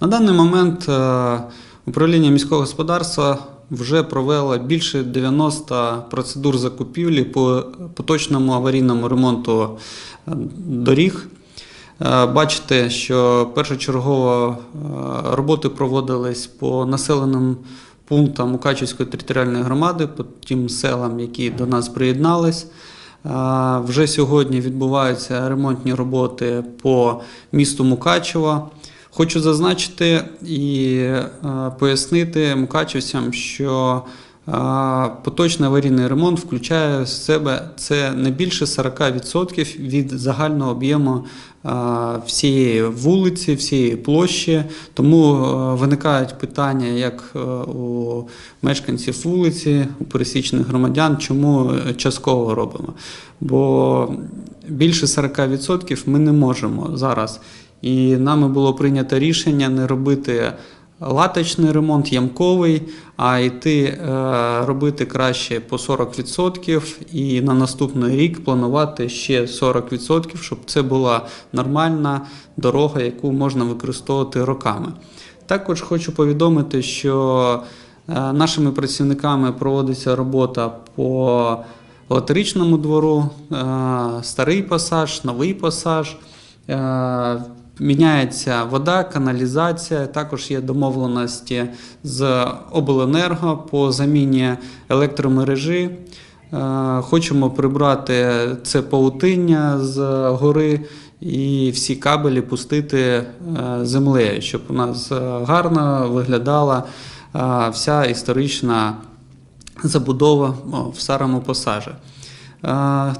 На даний момент е, управління міського господарства вже провело більше 90 процедур закупівлі по поточному аварійному ремонту е, доріг. Е, Бачите, що першочергово роботи проводились по населеним пунктам Мукачівської територіальної громади, по тим селам, які до нас приєднались. Вже сьогодні відбуваються ремонтні роботи по місту Мукачево. Хочу зазначити і е, пояснити мукачівцям, що е, поточний аварійний ремонт включає в себе це не більше 40% від загального об'єму е, всієї вулиці, всієї площі. Тому виникають питання як у мешканців вулиці, у пересічних громадян, чому частково робимо. Бо більше 40% ми не можемо зараз. І нами було прийнято рішення не робити латочний ремонт, ямковий, а йти е, робити краще по 40% і на наступний рік планувати ще 40%, щоб це була нормальна дорога, яку можна використовувати роками. Також хочу повідомити, що е, нашими працівниками проводиться робота по латеричному двору, е, старий пасаж, новий пасаж. Міняється вода, каналізація. Також є домовленості з обленерго по заміні електромережі. Е, Хочемо прибрати це паутиння з гори і всі кабелі пустити е, землею, щоб у нас е, гарно виглядала вся історична забудова в старому пасажі.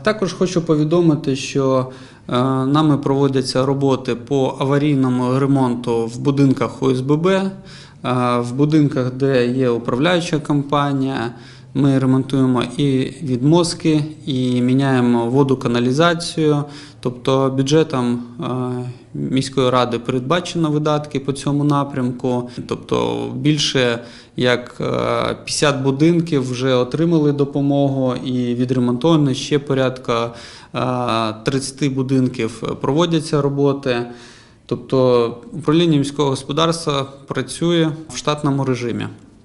Також хочу повідомити, що нами проводяться роботи по аварійному ремонту в будинках ОСББ, в будинках, де є управляюча компанія. Ми ремонтуємо і відмозки, і міняємо воду, каналізацію. Тобто бюджетом е, міської ради передбачено видатки по цьому напрямку. Тобто більше як е, 50 будинків вже отримали допомогу і відремонтовано ще порядка е, 30 будинків проводяться роботи. Тобто управління міського господарства працює в штатному режимі.